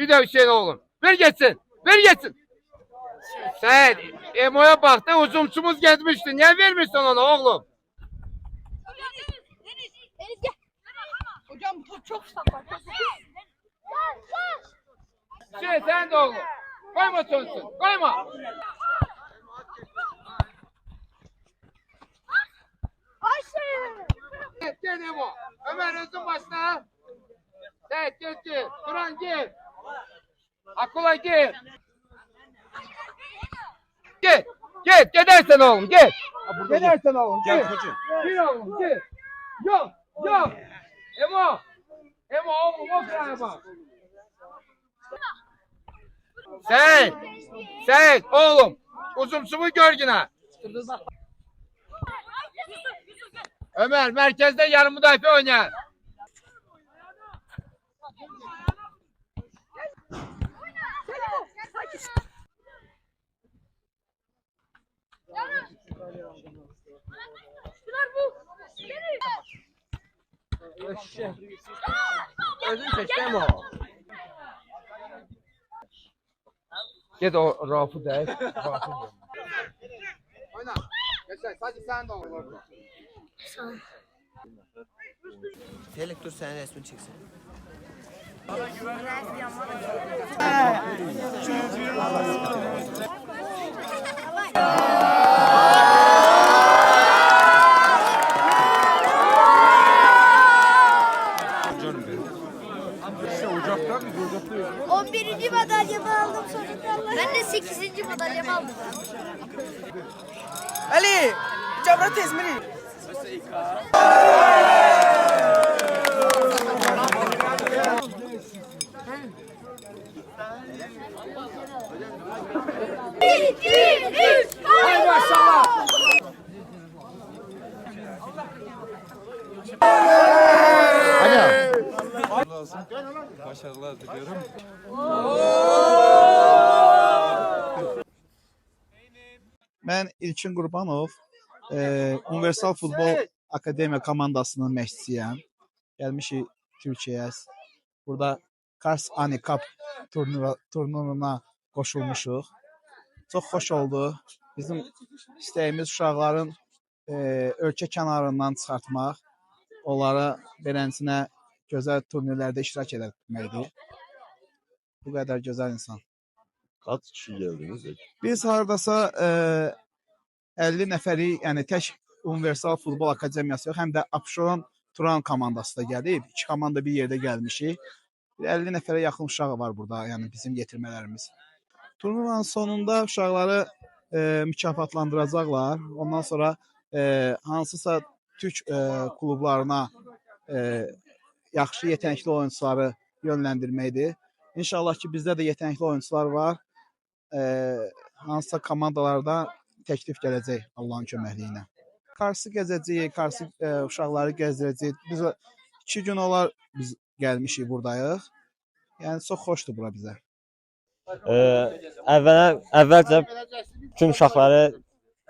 Bir de Hüseyin oğlum. Ver geçsin. Ver geçsin. Sen Emo'ya bak da uzumçumuz gezmişti. Niye vermiyorsun ona oğlum? Hocam bu çok sakat. Şey sen de oğlum. Koyma sonsun. Koyma. Gel gel Emo. Ömer özün başla. Evet gel gel. Turan gel. Akula gel. Gel. Gel. Gidersen oğlum gel. Gidersen oğlum gel. Gel oğlum gel. Yok. Yok. Emo. Emo oğlum o kadar bak. Sen. Sen oğlum. Uzumsumu gör yine. Ömer merkezde yarım müdafi oynar. Özün seçtim o. Git o Rafı değil. Rafı Oyna. Geçer. Sadece sen de oyna. Felix dur senin resmini çeksin. birinci Mən İlkin Qurbanov, e, Universal Futbol Akademiya komandasının məşqçisiyəm. Gəlmişik Türkiyəyə. Burada Kars Ani Cup turnira, turniruna qoşulmuşuq. Çox xoş oldu. Bizim istəyimiz uşaqların e, ölkə kənarından çıxartmaq, onları beləsinə gözəl turnirlərdə iştirak etməkdir. Bu qədər gözəl insan. Kaç kişi geldiniz? Biz hardasa e, 50 nəfəri, yəni tək Universal Futbol Akademiyası yox, həm də Abşeron Turan komandası da gəlib. İki komanda bir yerdə gəlmişik. Bir 50 nəfərə yaxın uşaq var burada, yəni bizim yetirmələrimiz. Turnuvanın sonunda uşaqları e, mükafatlandıracaqlar. Ondan sonra e, hansısa Türk e, klublarına e, yaxşı yetenekli oyuncuları yönləndirməkdir. İnşallah ki bizdə də yetenekli oyuncular var. E, hansısa komandalarda təklif gələcək Allahın köməkliyi ilə. Karsı gəzəcəyik, Karsı e, uşaqları gəzdirəcəyik. Biz iki gün olar biz gəlmişik burdayıq. Yəni çox xoşdur bura bizə. əvvələ əvvəlcə bütün uşaqları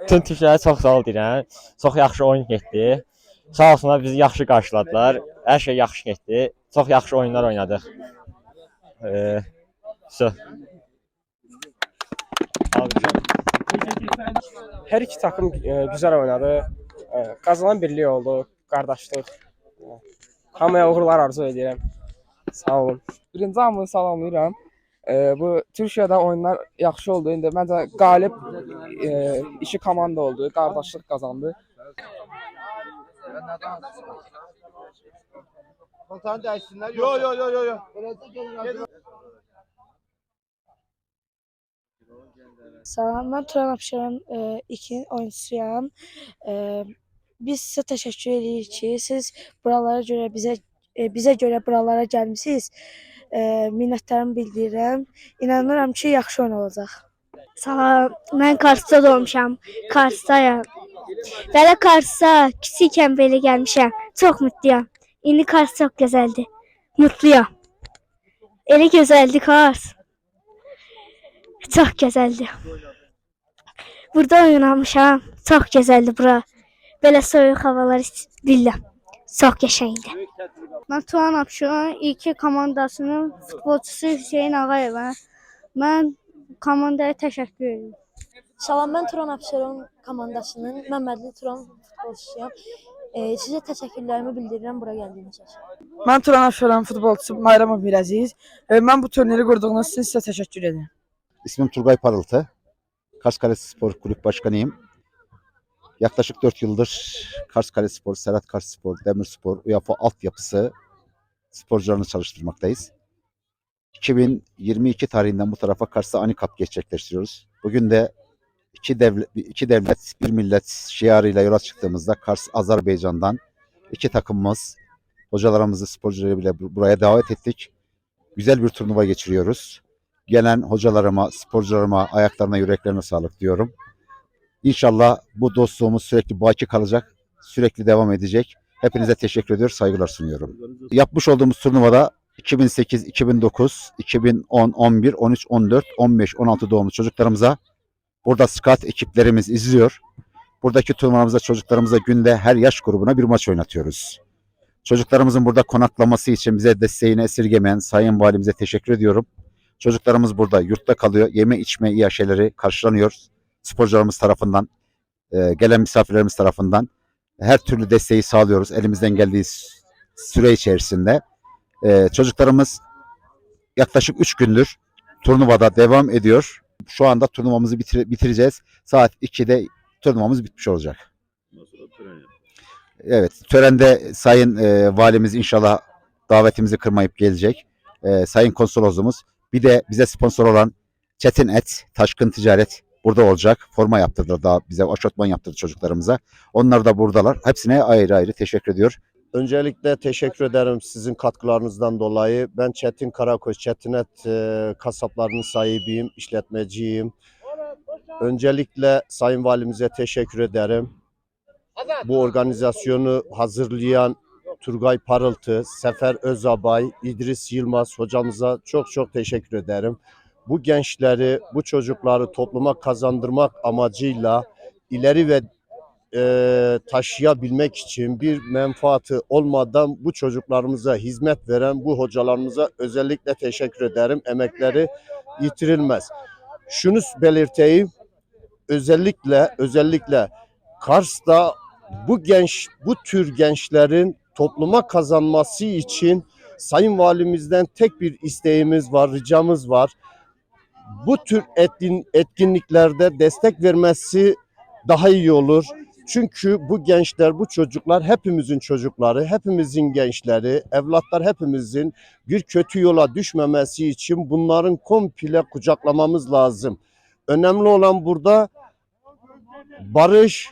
bütün türkləri çox sağ ol deyirəm. Çox yaxşı oyun getdi. Sağ olsunlar bizi yaxşı qarşıladılar. Hər şey yaxşı getdi. Çox yaxşı oyunlar oynadıq. Eee so. Hər iki takım e, güzel oynadı. E, Qazanan birlik oldu, qardaşlıq. E, Hamıya uğurlar arzu edirəm. Sağ olun. Birinci hamını salamlayıram. E, bu Türkiyədə oyunlar yaxşı oldu. İndi məncə qalib e, iki komanda oldu, qardaşlıq qazandı. Komutanı değişsinler. Yo yo yo yo yo. Salam, mən Turan Abşeron e, 2 oyunçusuyam. E, biz sizə təşəkkür edirik ki, siz buralara görə bizə e, bizə görə buralara gəlmisiniz. E, minnətlərimi bildirirəm. İnanıram ki, yaxşı oyun olacaq. Salam, mən Karsda doğmuşam. Karsdayam. Belə Karsda kiçikən belə gəlmişəm. Çox mutluyam. İndi Kars çox gözəldir. Mutluyam. Elə gözəldir Kars. Çox gözəldir. Burada oynamışam. Çox gözəldir bura. Belə soyuq havalar bilirəm. Çox qəşəng idi. Mən Turan Abşeron ilk komandasının futbolçusu Hüseyn Ağayevə mən komandaya təşəkkür edirəm. Salam, mən Turan Abşeron komandasının Məmmədli Turan futbolçusuyam. Ee, sizə təşəkkürlərimi bildirirəm bura gəldiyiniz üçün. Mən Turan Abşeron futbolçusu Bayram Abiraziz. Ee, mən bu turniri qurduğunuz üçün sizə təşəkkür edirəm. İsmim Turgay Parıltı. Kars Kalesi Spor Kulüp Başkanıyım. Yaklaşık 4 yıldır Kars Kalesi Spor, Serhat Kars Spor, Demirspor, UEFA altyapısı sporcularını çalıştırmaktayız. 2022 tarihinden bu tarafa Kars'ta Anikap gerçekleştiriyoruz. Bugün de iki devlet, iki devlet, bir millet şiarıyla yola çıktığımızda Kars, Azerbaycan'dan iki takımımız, hocalarımızı, sporcuları bile bu- buraya davet ettik. Güzel bir turnuva geçiriyoruz gelen hocalarıma, sporcularıma, ayaklarına, yüreklerine sağlık diyorum. İnşallah bu dostluğumuz sürekli baki kalacak, sürekli devam edecek. Hepinize teşekkür ediyor, saygılar sunuyorum. Yapmış olduğumuz turnuvada 2008, 2009, 2010, 11, 13, 14, 15, 16 doğumlu çocuklarımıza burada scout ekiplerimiz izliyor. Buradaki turnuvamızda çocuklarımıza günde her yaş grubuna bir maç oynatıyoruz. Çocuklarımızın burada konaklaması için bize desteğini esirgemeyen Sayın Valimize teşekkür ediyorum. Çocuklarımız burada yurtta kalıyor. Yeme içme iaşeleri karşılanıyor. Sporcularımız tarafından, e, gelen misafirlerimiz tarafından her türlü desteği sağlıyoruz elimizden geldiği süre içerisinde. E, çocuklarımız yaklaşık 3 gündür turnuvada devam ediyor. Şu anda turnuvamızı bitir- bitireceğiz. Saat 2'de turnuvamız bitmiş olacak. Evet, törende Sayın e, Valimiz inşallah davetimizi kırmayıp gelecek. E, Sayın Konsolosumuz bir de bize sponsor olan Çetin Et, Taşkın Ticaret burada olacak. Forma yaptırdılar daha bize aşotman yaptırdı çocuklarımıza. Onlar da buradalar. Hepsine ayrı ayrı teşekkür ediyor. Öncelikle teşekkür ederim sizin katkılarınızdan dolayı. Ben Çetin Karakoç, Çetinet e, kasaplarının sahibiyim, işletmeciyim. Öncelikle Sayın Valimize teşekkür ederim. Bu organizasyonu hazırlayan Turgay Parıltı, Sefer Özabay, İdris Yılmaz hocamıza çok çok teşekkür ederim. Bu gençleri, bu çocukları topluma kazandırmak amacıyla ileri ve e, taşıyabilmek için bir menfaati olmadan bu çocuklarımıza hizmet veren bu hocalarımıza özellikle teşekkür ederim. Emekleri yitirilmez. Şunu belirteyim. Özellikle özellikle Kars'ta bu genç bu tür gençlerin topluma kazanması için Sayın Valimizden tek bir isteğimiz var, ricamız var. Bu tür etkin, etkinliklerde destek vermesi daha iyi olur. Çünkü bu gençler, bu çocuklar hepimizin çocukları, hepimizin gençleri, evlatlar hepimizin bir kötü yola düşmemesi için bunların komple kucaklamamız lazım. Önemli olan burada barış,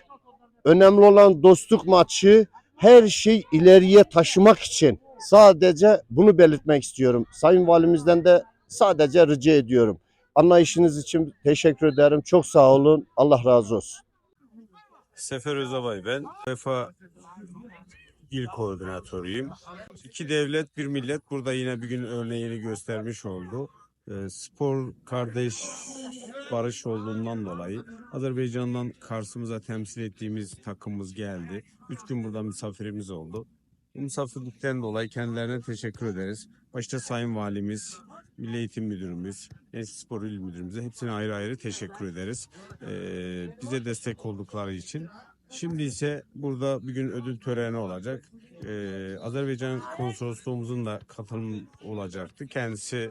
önemli olan dostluk maçı, her şey ileriye taşımak için sadece bunu belirtmek istiyorum. Sayın Valimizden de sadece rica ediyorum. Anlayışınız için teşekkür ederim. Çok sağ olun. Allah razı olsun. Sefer Özabay ben. UEFA il koordinatörüyüm. İki devlet bir millet burada yine bir gün örneğini göstermiş oldu. Ee, spor kardeş barış olduğundan dolayı Azerbaycan'dan Kars'ımıza temsil ettiğimiz takımımız geldi. Üç gün burada misafirimiz oldu. Bu misafirlikten dolayı kendilerine teşekkür ederiz. Başta Sayın Valimiz, Milli Eğitim Müdürümüz, Genç Spor İl Müdürümüze hepsine ayrı ayrı teşekkür ederiz. Ee, bize destek oldukları için. Şimdi ise burada bir gün ödül töreni olacak. Ee, Azerbaycan konsolosluğumuzun da katılım olacaktı. Kendisi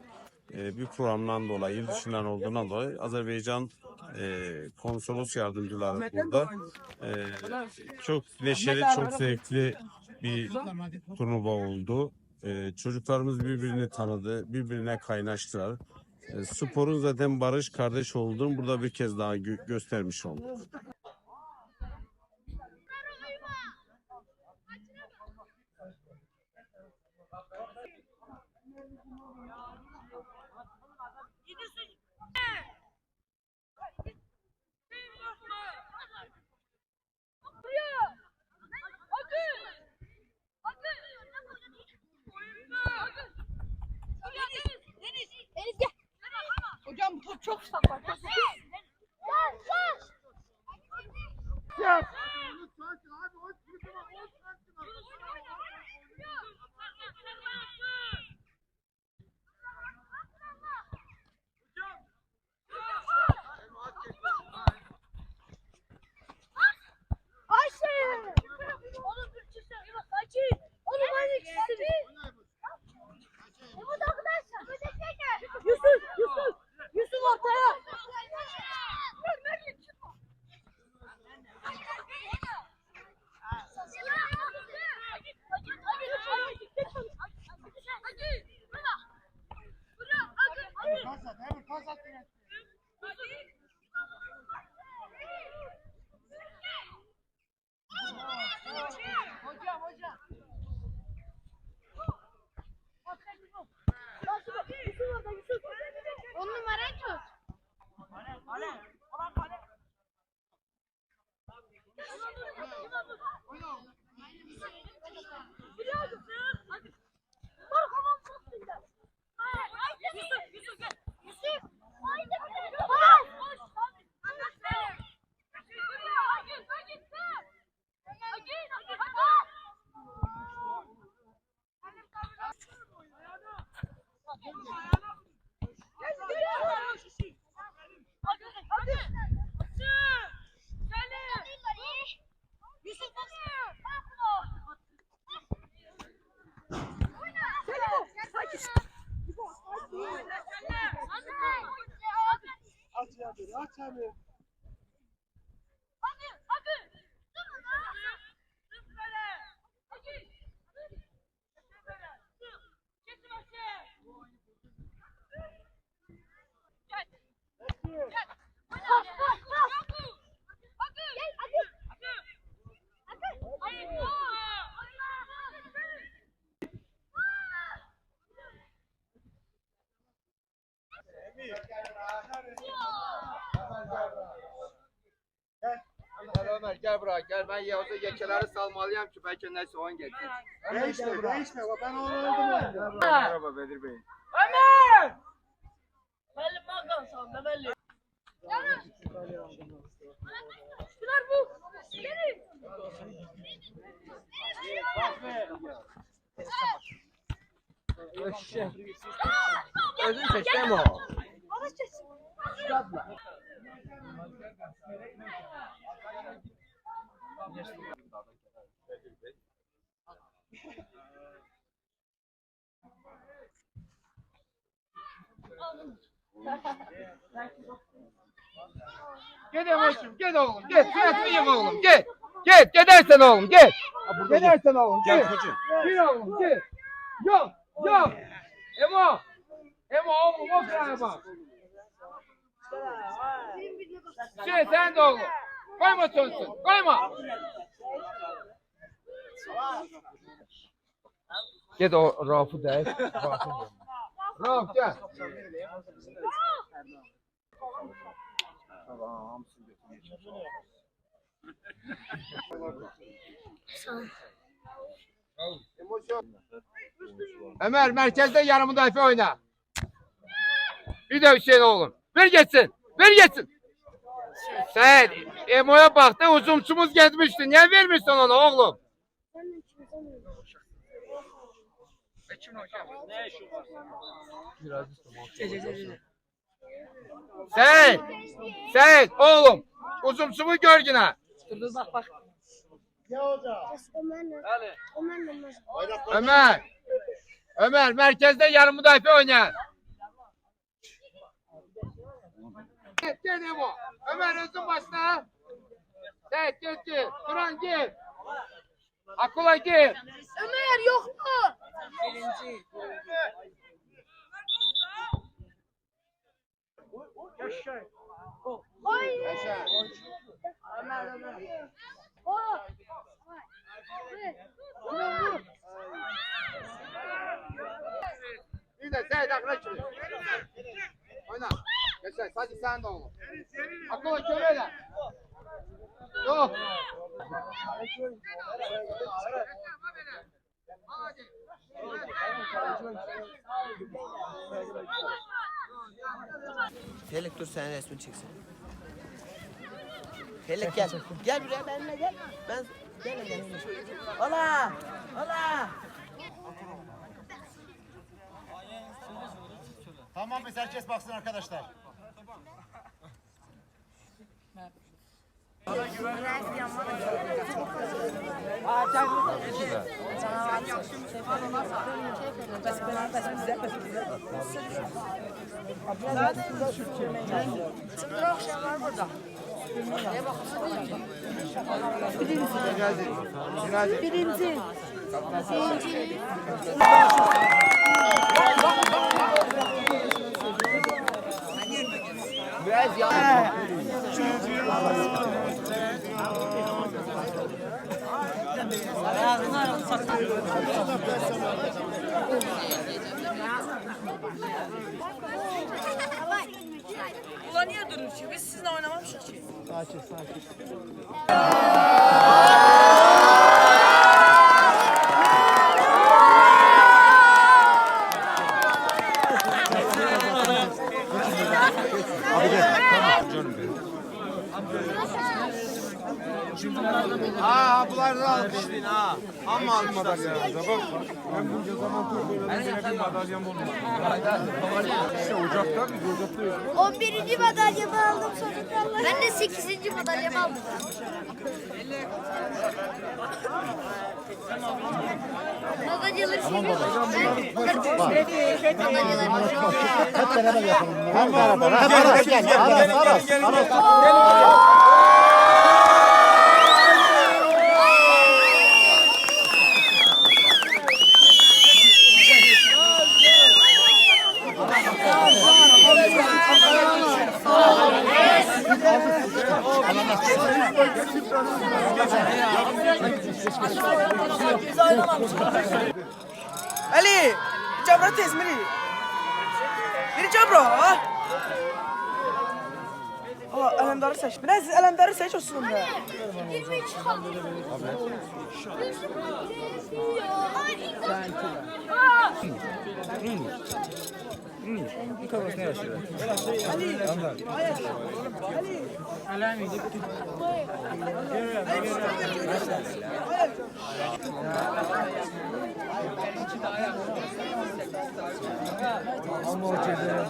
e, bir programdan dolayı, yıl dışından olduğundan dolayı Azerbaycan e, konsolos yardımcıları burada. E, çok neşeli, çok zevkli bir turnuva oldu. E, çocuklarımız birbirini tanıdı, birbirine kaynaştılar. E, sporun zaten barış kardeş olduğunu burada bir kez daha gö- göstermiş olduk. Hocam bu çok saklar. Gel Ömer gel buraya gel ben Yavuz'a yekeleri salmalıyam ki belki neyse on getir. Değişme, değişme. Ben onu öldüm. Merhaba Bedir Bey. Özün seçtim o. Git Emeş'im git oğlum git. Süratli oğlum git. Git gidersen oğlum git. Gidersen oğlum git. Gel koçum. Git oğlum git. Yok yok. Emo. Emo oğlum o sıraya bak. Şey sen de oğlum. Koyma sönsün. Koyma. Git o Rauf'u da. Rauf gel. Ömer merkezde yarı müdafi oyna. Bir de Hüseyin oğlum. Ver geçsin. Ver geçsin. Sen Emo'ya baktı uzumçumuz gelmişti. Niye vermiyorsun ona oğlum? Sen, sen oğlum uzumçumu gör yine. Ömer. Ömer merkezde yarım müdafi oynar. Git git Emo. Ömer özün başla. Evet git git. Duran git. Akula git. Ömer yok mu? Oy. Ömer Ömer. O. Bir de Seyit Akra kimi. Oyna. Geçer. Hadi sen de oğlum. Akula köleyle. Yok. Felek dur senin resmini çeksin. Felek gel. Gel buraya benimle gel. Ben gel gel. Ola! Ola! Tamam biz herkes baksın arkadaşlar. Birinci. Biraz ya. Ulan niye ki? Biz sizinle oynamamışız ki. Ha bunlar da alkışlayın ha. Amma alkışlasın. 11. madalyamı aldım sonunda. Ben de 8. madalyamı aldım. Madalyaları seviyorum. Hep beraber yapalım. Hep beraber. Hep beraber. Gel. Aras, Aras, Aras. kafasına yaşıyor. Ali! Ali! Alami gitti. Ama o çevre.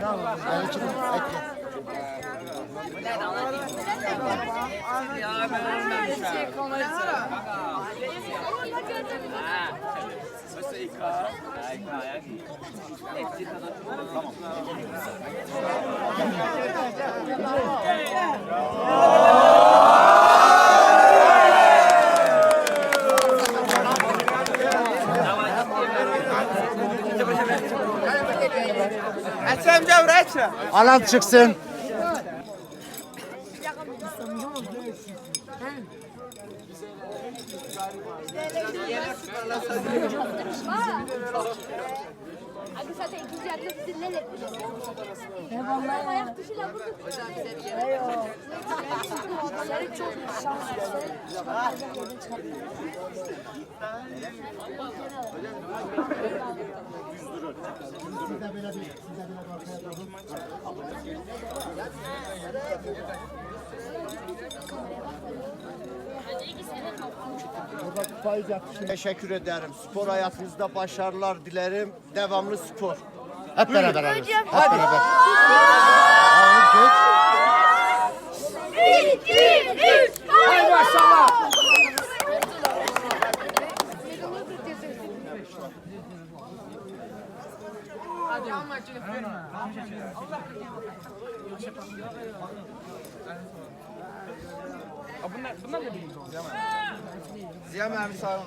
Tamam. Eçrem Cavra eçrem. Alan çıksın. Abi zaten ikinci yarıda bizi ne etmişiz? Ya vallahi ayak dışıyla vurduk. Eyvah. Senin çok şanslı. Senin çıkartacak yerden çıkartacak. Teşekkür ederim. Spor hayatınızda başarılar dilerim. Devamlı spor. Hep beraber alırız. Hep Hadi. beraber. Aa, geç. Hay maşallah. Bunlar, bunlar da birinci oldu. Ziya Mehmet sağ olun.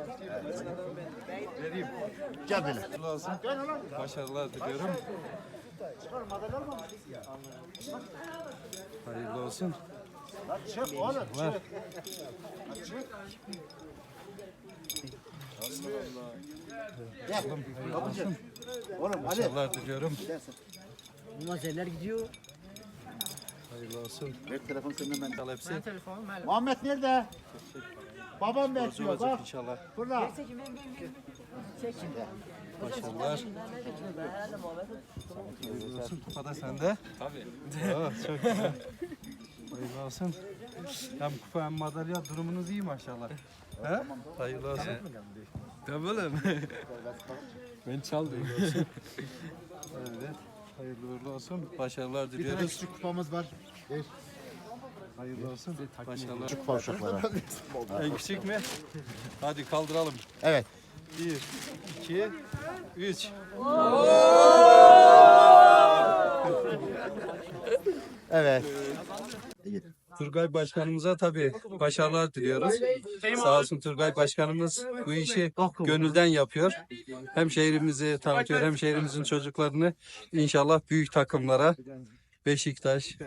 böyle. Başarılar diliyorum. Hayırlı olsun. Çık oğlum. Çık. Gel. Babacığım. Oğlum hadi. Başarılar diliyorum. Mazerler gidiyor. Hayırlı olsun. Ver telefon senden ben. İnşallah hepsi. Muhammed nerede? Babam bekliyor bak. inşallah. Burada. Başarılar. Hayırlı olsun. Kupa da sende. Tabii. çok güzel. Hayırlı olsun. Hem kupa hem madalya durumunuz iyi maşallah. He? Hayırlı olsun. Tabii oğlum. ben çaldım. evet. Hayırlı uğurlu olsun. Başarılar Bir tane diliyoruz. küçük kupamız var. Ver. Hayırlı olsun. Başarılar. Küçük kupa uşaklara. En küçük mü? Hadi kaldıralım. Evet. Bir, iki, üç. Evet. Turgay Başkanımıza tabii başarılar diliyoruz. Sağ olsun Turgay Başkanımız bu işi gönülden yapıyor. Hem şehrimizi tanıtıyor hem şehrimizin çocuklarını inşallah büyük takımlara Beşiktaş,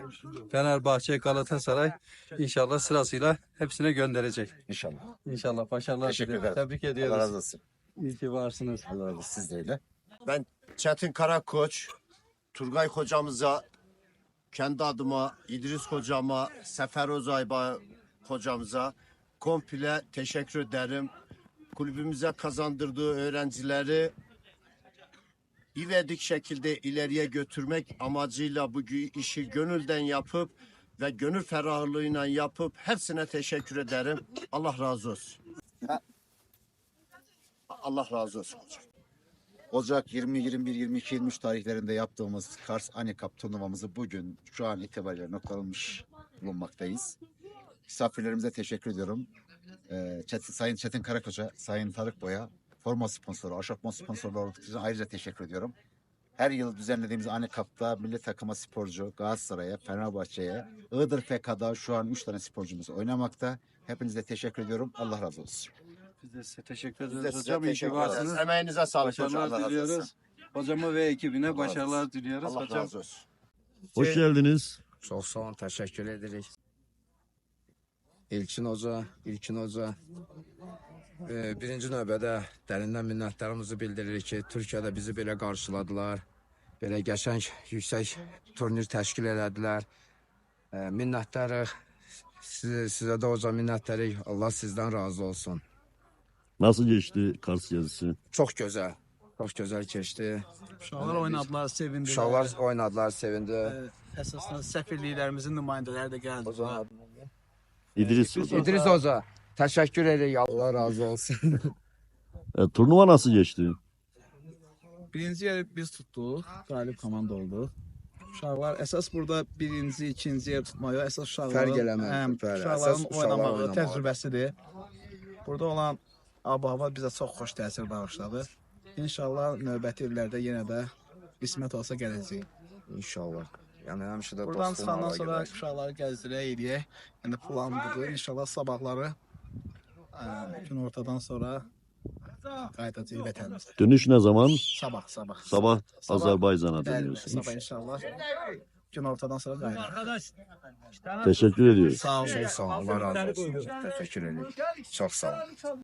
Fenerbahçe, Galatasaray inşallah sırasıyla hepsine gönderecek. İnşallah. İnşallah başarılar Teşekkür diliyorum. ederim. Tebrik Allah ediyoruz. razı olsun. İyi ki varsınız. Allah razı olsun. Siz de öyle. Çetin Karakoç, Turgay hocamıza, kendi adıma, İdris hocama, Sefer Özayba hocamıza komple teşekkür ederim. Kulübümüze kazandırdığı öğrencileri ivedik şekilde ileriye götürmek amacıyla bu işi gönülden yapıp ve gönül ferahlığıyla yapıp hepsine teşekkür ederim. Allah razı olsun. Allah razı olsun hocam. Ocak 20, 21, 22, 23 tarihlerinde yaptığımız Kars Anikap turnuvamızı bugün şu an itibariyle noktalanmış bulunmaktayız. Misafirlerimize teşekkür ediyorum. Ee, Çetin, Sayın Çetin Karakoç'a, Sayın Tarık Boy'a, forma sponsoru, aşortman sponsorları için ayrıca teşekkür ediyorum. Her yıl düzenlediğimiz Anikap'ta milli takıma sporcu, Galatasaray'a, Fenerbahçe'ye, Iğdır FK'da şu an 3 tane sporcumuz oynamakta. Hepinize teşekkür ediyorum. Allah razı olsun. Biz de size teşekkür Biz de ederiz size hocam. İyi ki teşekkür varsınız. ederiz. Emeğinize sağlık hocam. Allah Başarılar razı olsun. diliyoruz. Hocama ve ekibine Allah razı başarılar olsun. diliyoruz Allah hocam. razı olsun. Hoş geldiniz. Çok sağ olun, teşekkür ederiz. İlkin Hoca, İlkin Hoca. Birinci növbədə dərindən minnətlərimizi bildiririk ki, Türkiyədə bizi belə qarşıladılar. Belə qəşəng, yüksək turnir təşkil elədilər. Minnətlərik. Sizə, sizə də hocam minnətlərik. Allah sizdən razı olsun. Nasıl geçti Kars gezisi? Çox gözəl. Çox gözəl keçdi. Uşaqlar oynadılar, sevindilər. Uşaqlar oynadılar, sevindi. Ee, Əsasında səfirliklərimizin nümayəndələri də gəldilər. İdris. İdris Hoca, təşəkkür edirik. Allah razı olsun. E, turnuva nasıl geçti? Birinci yeri biz tutduq, qalib komanda olduq. Uşaqlar əsas burada birinci, ikinci yer tutmaya əsas uşaqların Fərq eləmir, həm bəli, uşaqların əsas uşaqlar oynamağı, oynamağı. təcrübəsidir. Burada olan ab-hava bizə çox xoş təsir bağışladı. İnşallah növbəti illərdə yenə də qismət olsa gələcəyik. İnşallah. Yəni həmişə də Buradan dostluğun çıxandan sonra uşaqları gəzdirək, eləyək. Yəni plan budur. İnşallah sabahları gün ortadan sonra qayıdacağıq vətənimizə. Dönüş ne zaman? Sabah, sabah. Sabah Sabah. Azerbaycan'a Bəli, dönüyorsunuz. sabah inşallah. Gün ortadan sonra qayıdacağıq. Teşekkür ediyoruz. Sağ olun. Sağ olun. Allah razı olsun. Təşəkkür edirik. Çox sağ olun.